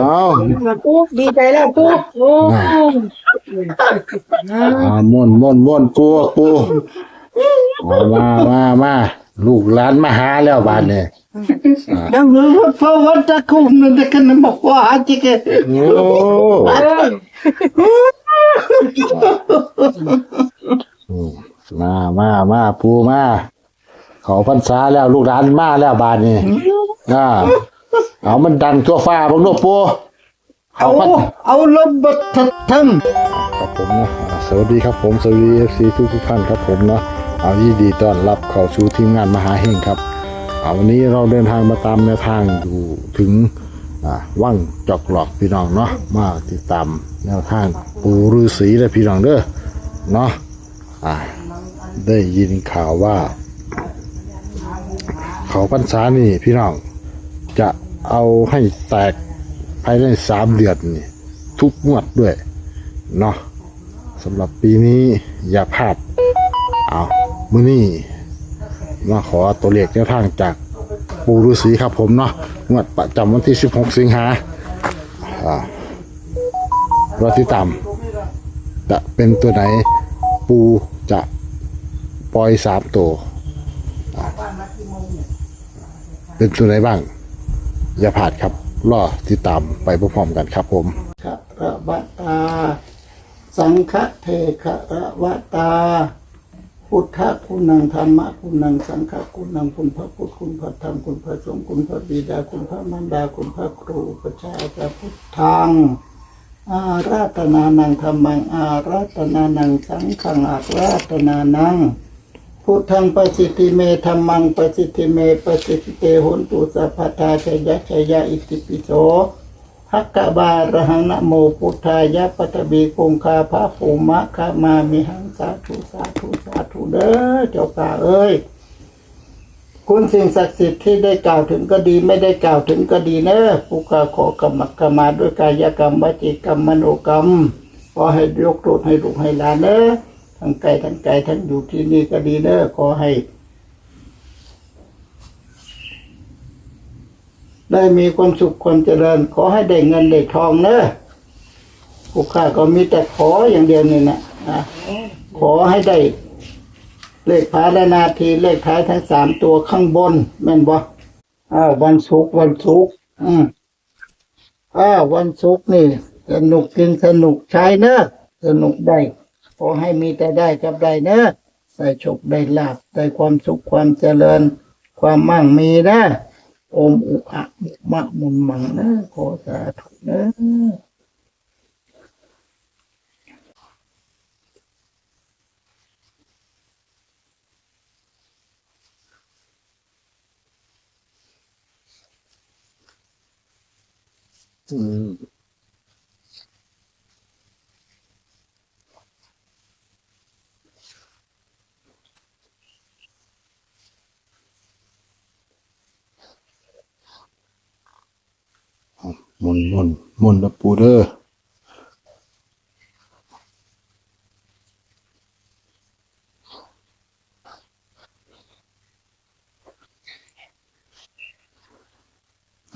เอาปูดีใจแล้วปูโอ้อ่าม่วนม่วนม่วนปูปูเอามามามาลูกหลานมาหาแล้วบาดเนี่ยดังนั้นว่าพระวัตคุมนั่นแต่กันบอกว่าจิกโอ้อืมมามามาปูมาเขาพรรษาแล้วลูกหลานมาแล้วบาดนี่อ่า เอามันดังทั่วฟ้าบังลูกปูเอาเขาพรรเอาลมบัดทัดทั้งครับผมนะอ่าสวัสดีครับผมสวัสดีเอฟซีทุกทุกๆท่านครับผมเนาะเอายินดีต้อนรับเข้าสู่ทีมงานมหาเฮงครับเอาวันนี้เราเดินทางมาตามแนวทางอยู่ถึงอ่าว่างจอกหลอกพี่น้องเนาะมาติดตามแนวทางปูฤาษีและพี่น้องเด้อเนาะอ่าได้ยินข่าวว่า เขาพรรษานี่พี่น้องจะ เอาให้แตกภายในสามเดือนนี่ทุกงวดด้วย เนาะสำหรับปีนี้อย่าพลาดเอามื้อนี้มาขอตัวเลขแนวทางจากปูฤาษีครับผมเนาะงวดประจำวันที่ 16 สิงหาอ่ารอที่ตามจะเป็นตัวไหนปูจะปล่อยสามตัว เป็นตัวไหนบ้าง อย่าพลาดครับรอติดตามไปพร้อมๆกันครับผมขระวะตา สังฆเทขระวะตา พุทธคุณังธรรมะคุณังสังฆคุณังคุณพระพุทธคุณพระธรรมคุณพระสงฆ์คุณพระบิดาคุณพระมารดาคุณพระครูประชาชาพุทธังอาราธนานังธรรมังอาราธนานังสังฆังอาราธนานัง พุทธังประสิทธิเมธรรมังประสิทธิเมประสิทธิเตโหนตุสัพพทาชยชยะอิติปิโสภักกบาระหังนะโมพุทธายะปัตบีคงคาพระภูมะขามามิหังสาธุสาธุสาธุเด้อเจ้าป่าเอ้ยคุณสิ่งศักดิ์สิทธิ์ที่ได้กล่าวถึงก็ดีไม่ได้กล่าวถึงก็ดีเนอะผู้ข้าขอกรรมกรรมาด้วยกายกรรมวจีกรรมมโนกรรมขอให้ยกโทษให้ลูกให้หลานเนอะ ทั้งไกลทั้งไกลทั้งอยู่ที่นี่ก็ดีเนอะขอให้ ได้มีความสุขความเจริญ ขอให้ได้เงินได้ทองเนอะผู้ข้าก็มีแต่ขออย่างเดียวนี่นะนะขอให้ได้ เลขพาและนาทีเลขท้ายทั้งสามตัวข้างบน แม่นบ่อ้าววันศุกร์วันศุกร์อืมอ้าววันศุกร์นี่ สนุกกินสนุกใช้เนอะสนุกได้ ขอให้มีแต่ได้กับได้เนอะได้โชคได้ลาบได้ความสุขความเจริญ ความมั่งมีนะอมอุอะมุมะมุนมังนะขอสาธุนะอืมห มุนหมุนหมุนนะปูเด้อ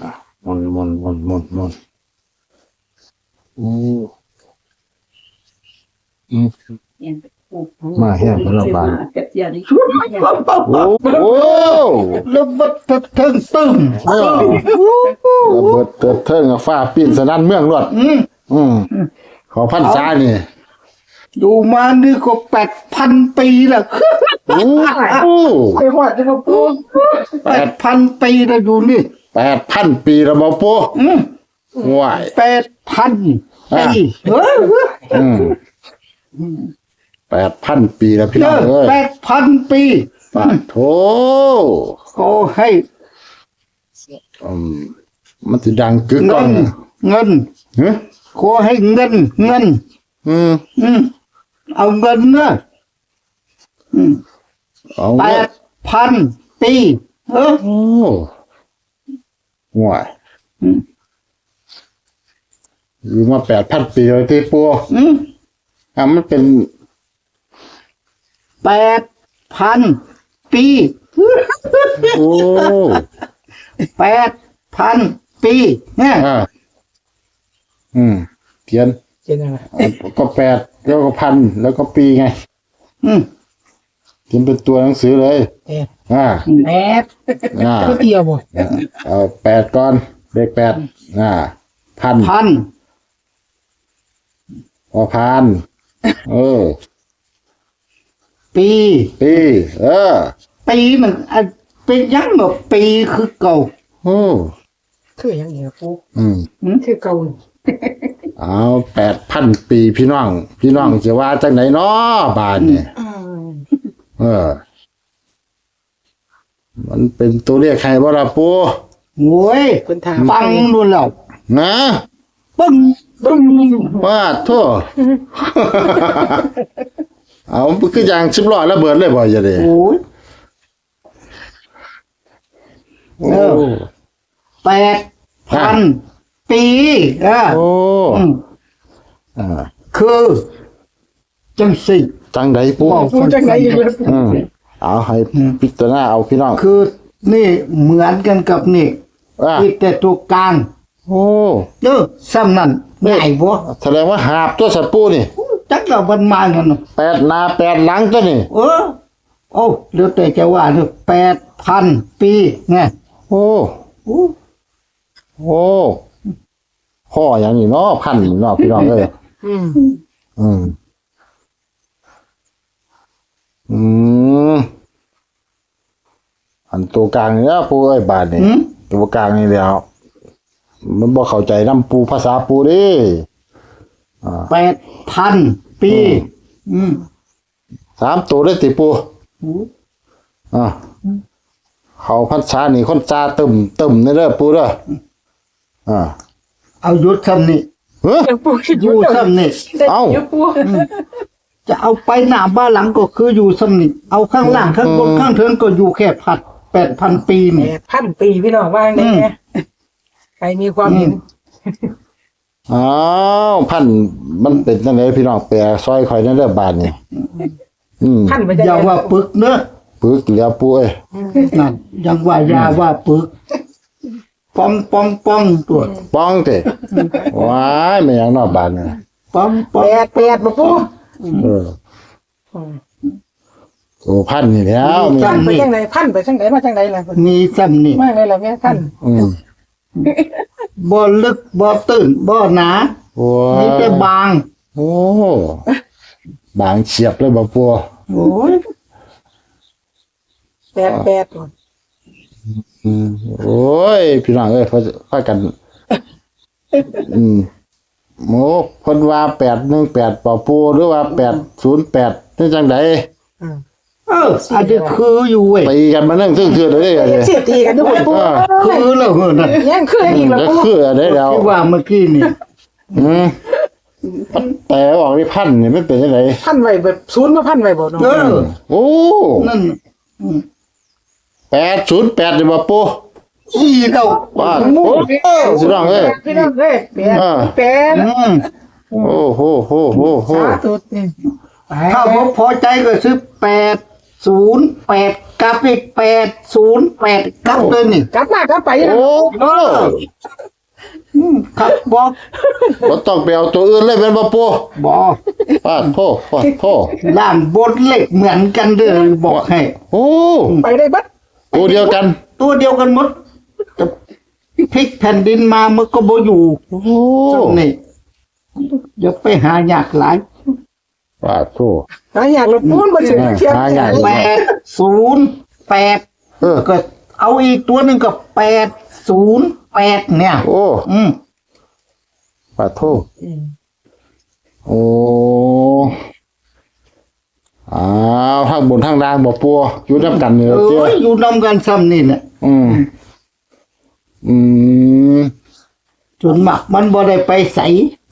อะหมุนหมุนหมุนหมุนหมุนโอ้อืม มาแห้งพระบาทเก็บเสียดิโอ้โหแล้วบัดทัดเทิงตึ้งเออระเบิดเกิดเทิงกับฟ้าปีนสนั่นเมืองรวดอืมอืมขอพันษานี่อยู่มานี่ก็แปดพันปีแล้วโอ้โหไปหอดจะมาปูแปดพันปีแล้วอยู่นี่แปดพันปีแล้วบ่ปูอืมว้ายแปดพันอะปีเอออืม แปดพันปีแล้วพี่เอน้องอเอ้ยแปดพันปีปาโถขอให้อืมมันจะดังกึกก้เงิองนเงิน เฮ้ยขอให้เงิน เงิน อืมอืมเอาเงินนะอืมเอาแปเว้ยดพันปีเออ โอ้ว้ายอืม อยู่มาแปดพันปีแล้วที่ปูอืม อะมันเป็น แปดพันปีโอ้แปดพันปีเนี่ยอ่าอืมเขียนเจ็ดยังไงก็แปดแล้วก็พันแล้วก็ปีไง อืมเขียนเป็นตัวหนังสือเลยเอ๊ะอ่าแปดอ่าก็เดียวบ่เอาแปดก่อนเลขแปดอ่า พันพันพอพันเออ ปี ปี เออปีมันอันเป็นยังแบบปีคือเก่าโอ้คือยังไงปูอืม คือเก่าเอาแปดพันปีพี่น้อง พี่น้องจะว่าจังไหนเนาะบานเนี่ย อืมเออ มันเป็นตัวเลขใครบ่ล่ะปูโว้ยคนถามฟังดูแล้วนะปึ้งบึ้มว่าโทษ เอาคืออย่างชิบล้อระเบิดเลยบ่อย่าเด้โอ้ยโอ้เออแปดพันปีเออโอ้อืมอ่าคือจังสิจังไดปูว้าวปูจังไหนอยู่เลยอืมเอาให้พิจารณาเอาพี่น้องคือนี่เหมือนกันกับนี่อ่าอีกแต่ตัวกลาง โอ้เด้อซ้ำนั่นง่ายบ่แสดงว่าหาบตัวสัตว์ปูนี่ จักเราบันมาเงินน่ะแปดหนาแปดหลังตัวนี่เออโอ้เดี๋ยวแต่จะว่าเถอะแปดพันปีไงโอ้โอ้โอ้พ่ออย่างนี้เนาะพันนี่เนาะพี่น้องเอ้ยอืมอืมอืมอันตัวกลางนี่นะปูเอ้ยบาทนี่หืมตัวกลางนี่แหล้วมันบ่เข้าใจน้ำปูภาษาปู เดิแปดพันปี อืมสามตัวได้ติปูโอ้อ่าเขาพันษานี่คนจาตึมตึมนี่เด้อปูเด้ออ่าเอายุดซ้ำนี่เฮ้ยยังปูคิดออยู่ยู่เด้อซ้ำนี่เอ้าเดี๋ยวปูจะเอาไปหน้าบ้านหลังก็คืออยู่ซ้ำนี่เอาข้างล่างข้างบนอืมข้างเทินก็อยู่แค่พัดแปดพันปีแปนี่ ดพันปีพี่น้องว่าไงเนี่ยใครมีความเห็น อ้าวพันมันเป็นจังไดพี่น้องแปรซอยข่อยนั่นเด้อบาทนี่อืมพันไปจะอย่าว่าปึกเนอะปึกแล้วปูเอ้ยนั่นยังว่าอยาว่าปึกปองปองปองตัวป้องเตะว้ายไม่ยังนอกบานเนี่ยปองปอแปงดแปดบ่ปูเออโอ้พันนี่แล้วมีพันไปจังไหนพันไปจังไหนมาจังไหนล่ะมีซ้ำนี่มาเลยล่ะแม่พันอืม บ่ลึกบ่ตื้นบ่หนาโอ้มีแต่บาง โอ้บางเฉียบเลยบ่ปัวโอ้ยแปดแปดอืมโอ้ยพี่น้องเอ้ยเขาพากัน อืมโมเพิ่นว่าแปดหนึ่งแปดป่อปูหรือว่าแปดศูนย์แปดนี่จังได เอออันนี้คืออยู่เว้ยตีกันมานั่งซึ่งคือเลยเอเด้ฟซีตีกันด้วยปูคือแล้วเหรอนั่นยังคืออีกแล้วจะปูคืออะไรแล้วที่ว่าเมื่อกี้นี่อืมแต่ออกนี่พันนี่ไม่เป็นยังไงพันไว้แบบศูนย์มาพันไว้บ่เนาะเออโอ้นั่นอืมแปดศูนย์แปดนี่บ่ปูอีเราว่าโอ้สิน้องเอ้ยพี่น้องเอ้ยแปดอ่าแปดอืมโอ้โหโหโหโหสาธุนี่ถ้าบ่พอใจก็ซื้อแปด ศูนย์แปดกลับอีกแปดศูนย์แปดกลับเลยนี่กลับมากลับไปนะโอ้โหอืมครับบอกบ่ต้องไปเอาตัวอื่นเลยเป็นบ่ปูบอกปาดโทษปาดโทษล่างบนเหล็กเหมือนกันเด้อบอกให้ โอ้ไปได้บัดตัวเดียวกัน ตัวเดียวกันหมดแต่พลิกแผ่นดินมามันก็บ่อยู่โอ้โหตรงนี้อย่าไปหายากหลาย ปาดโทษหาอยากหลบปูนบ่ถึงเที่ยงหาอยากแปดศูนย์แปดเออก็เอาอีกตัวหนึ่งก็แปดศูนย์แปดเนี่ย โอ้อืมปาดโทษโอ้อ้าวทางบนทางล่างบ่ปัวอยู่นํกันเนี่ยเอเจ้าออยู่นำกันซ้ำนี่แหละอืม อืมจนมักมันบ่ได้ไปใส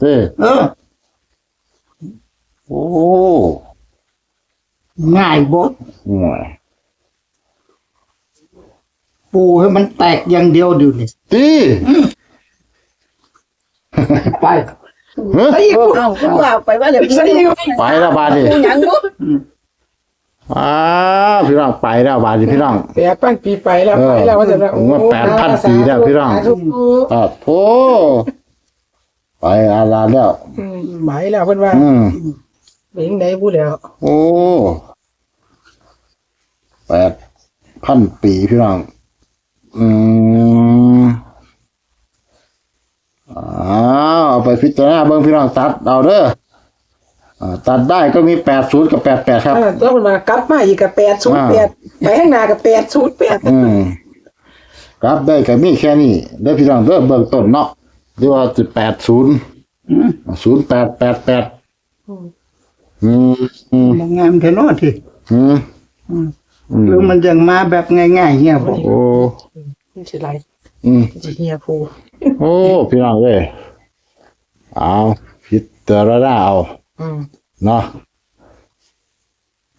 เอ้ยเออ โอ้ง่ายบ่ห่วยปูให้มันแตกอย่างเดียวเดูนี่ตีไปเฮ้ยไอ้ปูเอาว่าไปว่าเลยใส่ไปแล้วบาดนี้ยังบ่อ้าวพี่น้องไปแล้วบาดนี้พี่น้องแปดพันปีไปแล้วเออไปแล้วว่าจะผมว่า8,000ปีแล้วพี่น้องอ่าโธ่ไปอาลาแล้วอืมหมายแล้วเพิ่นว่า อืม เป็นจังไดพูดแล้วโอ้แปดพันปีพี่น้อง อืมอ้าวเอาไปพิจารณาเบิ่งพี่น้องตัดเอาเด้ออ่าตัดได้ก็มีแปดศูนย์กับแปดแปดครับ อ่าตัวเพิ่นว่ากลับมาอีกกับ808ไปข้างหน้ากับ808อืมครับได้ก็มีแค่นี้ได้อพี่น้องเด้อเบื้องต้นเนาะเรียกว่าจุดแปดศูนย์อืมศูนย์แปดแปดแปด อืมอืมมองงามแค่นอที่อืมอืมอืมหรือมันยังมาแบบง่ายๆเงี้ยบอกโอ้นี่สิไรอืม สิเฮียผู้โอ้พี่น้องเอ้ยเอาพิจารณาเอาอืมเนาะ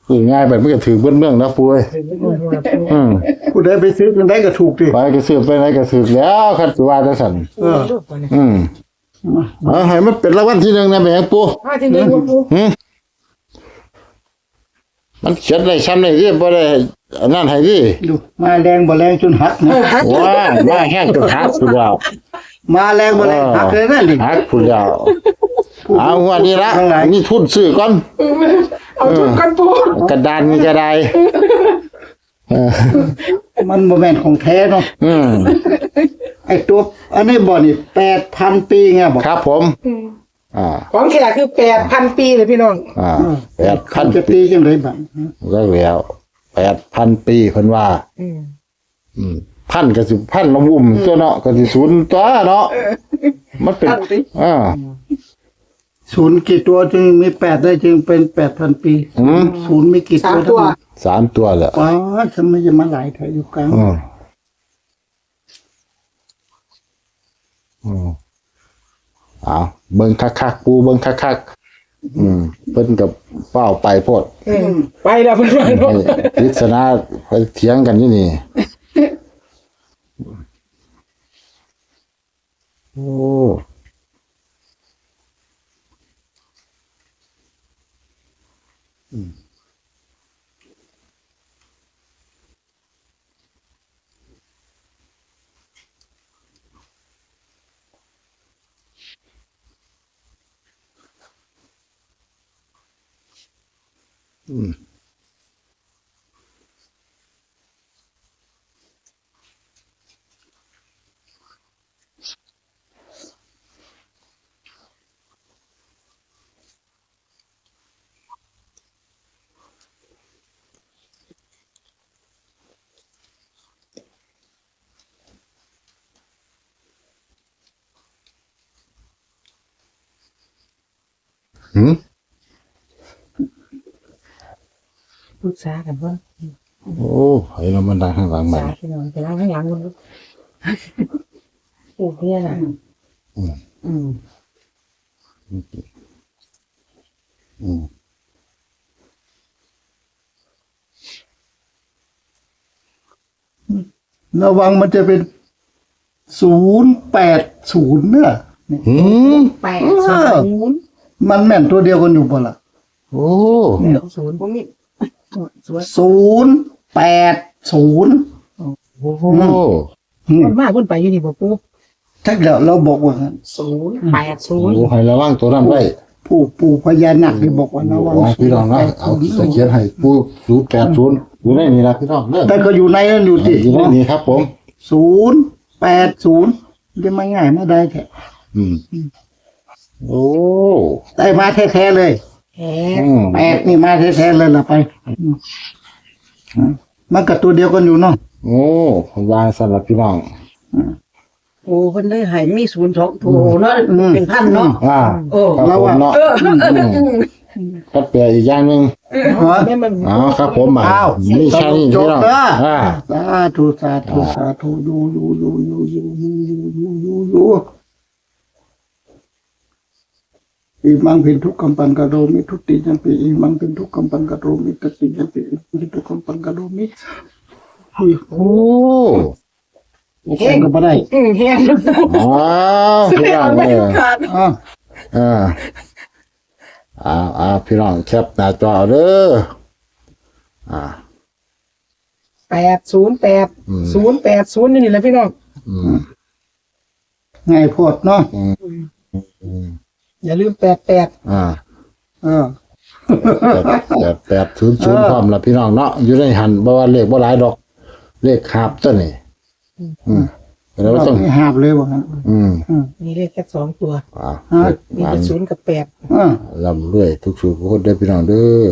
คือง่ายแบบไม่ก็ถือเบื้องเบื้องนะปุ้ยถึงไม่รู้ว่าผู้อืมผู้ใดไปซื้อกันได้ก็ถูกดิไปก็สืบไปไหนก็สืบแล้วคันสิว่าจะสั่นเออรู้บ่เนี่ยอืมเอาให้มันเป็นรางวัลที่หนึ่งนะแม่งปูมาที่นี่ว่าผู้หืม มันเขียนได้ช้ำได้ที่บ่ได้อันนั่นให้ดิดูมาแรงบ่แรงจนหักนะว้ามาแห้งจนหักสุดแล้วมาแรงบ่แรงหักเลยนั่นดิหักสุดแล้วเอางวันนี้ละทั้งหลายมีทุนซื้อก่อนเอาทุกกันผู้กระดานนี่ก็ได้เออมันบ่แม่นของแท้เนาะอืมไอ้ตัว อันนี้บ่นี่8,000ปีไงบอกครับผม อ่า ของแขกคือ8,000ปีเลยพี่น้องอ่าแปดพัคันนจะปีตีจังไดบัดก็แล้วแปดพันปีเพิ่นว่า อืมอืมพันก็สิพันละวุ่มตัวเนาะก็สิศูนย์ตัวเนาะมันเป็นพันสิอ่าศูนย์กี่ตัวจึงมีแปดได้จึงเป็น8,000ปีอืมศูนย์มีกี่สาตัวมตัวสามตัวแหละว้าทำไมจะมาหลายเถอะอยู่กลางอืมอืม เอาเบิ่งคักๆปูเบิ่งคักๆอืมเพิ่นกับเป้าไปโพดอืมไปแล้วเพิ่นว่าเนาะให้พิศนาไปเถียงกันอยู่นี่ โอ้หืม 음. 응? ษากันว่าโอ้ให้เรามันดังข้างหลังปรึกมันษาพี่น้องไปล้างข้างหลังมันโอ้เนี่ยน่ะอืมอืมอืมระวังมันจะเป็นศูนย์แปดศูนย์เนี่ยหืมแปดศูนย์มันแม่นตัวเดียวกันอยู่บ่ล่ะ โอ้แปดศูนย์พวกนี้สวย ศูนย์แปดศูนย์โอ้อืมมันมากขึ้นไปอยู่นี่บ่ปู่ถ้าเดี๋ยวเราบอกว่างั้นศูนย์แปดศูนย์โหให้ระวังตัวนั้นไว้ผู้ปู่พญานาคที่บอกว่าระวังโอ้พี่น้องนะเอาตะเกียบให้ปูศูนย์แปดศูนย์อยู่ในนี้นะพี่น้องเด้อแต่ก็อยู่ในนั้นอยู่ที่อยู่ในนี้ครับ ผมศูนย์แปดศูนย์จะมาง่ายมาได้แท้อืมโอ้ได้มาแท้ๆเลย แหมอืมแปดนี่มาแท้ๆเลยล่ะไปอืมมันกับตัวเดียวกันอยู่เนาะโอ้วางสำหรับพี่น้องโอ้เพิ่นเลยให้มีศูนย์สองโถเนาะเป็นพันเนาะอ่าโอ้ครับผมเนาะเออก็แปลอีกอย่างหนึ่งฮะแม่มันอ๋อครับผมอะอ้าวนี่ใช่นี่จบพี่น้องเด้ออ่า สาธุสาธุสาธุอยู่อยู่อยู่อยู่อยู่อยู่อยู่อยู่อยู่ อยู่อีมังเป็นทุกข์กัมปันกะโรมิทุติยังปีอีมังเป็นทุกข์กัมปันกะโรมิตติยังปีอีมังเป็นทุกข์กัมปันกะโรมิเฮ้ยโอ้แข่งก็บ่ได้อืมแห้งอ๋อพี่น้องเอออ่าอ่าอ่าอ่าพี่น้องแคปหน้าจอเอาเด้ออ่าแปดศูนย์แปดอืมศูนย์แปดศูนย์นี่แหละพี่น้องอืมไงโพดเนาะ อืมอืมอย่าลืมแปดแปดอ่าเออแปดแปดแปดศูนย์ศูนย์พร้อมละพี่น้องเนาะอยู่ในหันบ่ว่าเลขบ่หลายดอก เลขหาบตัวนี่อืมแล้วก็ต้องไม่หาบเลยว่างั้นอืมมีเลขแค่สองตัวอ่าฮะเลขมีหวาแต่นศูนย์กับแปดอ่าลำรวยทุกๆคนเด้อพี่น้องเด้อ